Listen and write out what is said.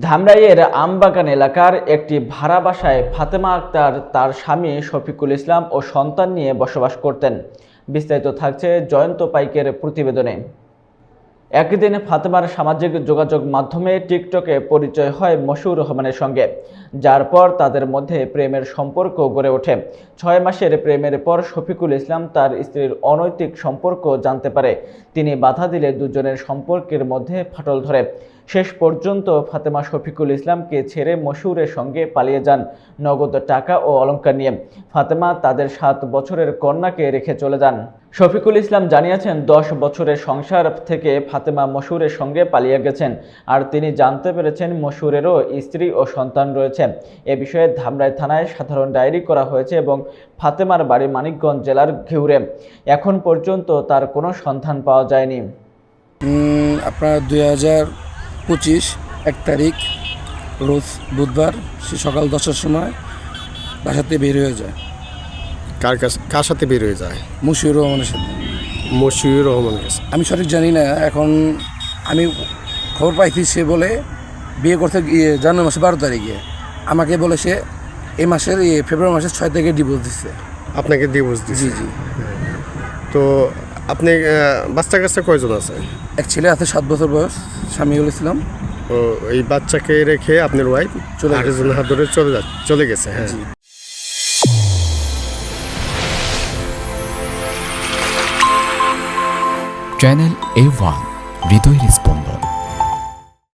ধামরাইয়ের আমবাগান এলাকার একটি ভাড়া বাসায় ফাতেমা আক্তার, তার স্বামী শফিকুল ইসলাম ও সন্তান নিয়ে বসবাস করতেন। বিস্তারিত থাকছে জয়ন্ত পাইকের প্রতিবেদনে। একদিন ফাতেমার সামাজিক যোগাযোগ মাধ্যমে টিকটকে পরিচয় হয় মশিউর রহমানের সঙ্গে, যার পর তাদের মধ্যে প্রেমের সম্পর্ক গড়ে ওঠে। ছয় মাসের প্রেমের পর শফিকুল ইসলাম তার স্ত্রীর অনৈতিক সম্পর্ক জানতে পারে। তিনি বাধা দিলে দুজনের সম্পর্কের মধ্যে ফাটল ধরে। শেষ পর্যন্ত ফাতেমা শফিকুল ইসলামকে ছেড়ে মশিউরের সঙ্গে পালিয়ে যান নগদ টাকা ও অলঙ্কার নিয়ে। ফাতেমা তাদের সাত বছরের কন্যাকে রেখে চলে যান। শফিকুল ইসলাম জানিয়েছেন, দশ বছরের সংসার থেকে ফাতেমা মশুরের সঙ্গে পালিয়ে গেছেন আর তিনি জানতে পেরেছেন মশুরেরও স্ত্রী ও সন্তান রয়েছে। এ বিষয়ে ধামরাই থানায় সাধারণ ডায়েরি করা হয়েছে এবং ফাতেমার বাড়ি মানিকগঞ্জ জেলার ঘিউরে। এখন পর্যন্ত তার কোনো সন্ধান পাওয়া যায়নি। আপনার দুই হাজার পঁচিশ এক তারিখ রোজ বুধবার সে সকাল দশটার সময় বাসাতে বের হয়ে যায়। কার কাছে কার সাথে বের হয়ে যায়? মুশিউর রহমানের সাথে। মশিউর রহমানের কাছে। আমি সঠিক জানি না এখন আমি খবর পাইছি সে বলে বিয়ে করতে গিয়ে জানুয়ারি মাসে বারো তারিখে। আমাকে বলে সে এই মাসের ফেব্রুয়ারি মাসের ছয় তারিখে ডিভোর্স দিচ্ছে আপনাকে ডিভোর্স জি জি। তো আপনি বাচ্চার বাচ্চা কাছে কয়জন আছে? এক ছেলে আছে সাত বছর বয়স স্বামী বলেছিলাম ও এই বাচ্চাকে রেখে আপনার ওয়াইফ চলে আরেকজন হাত ধরে চলে যা চলে গেছে হ্যাঁ। চ্যানেল এ ওয়ান হৃদয়ের স্পন্দন।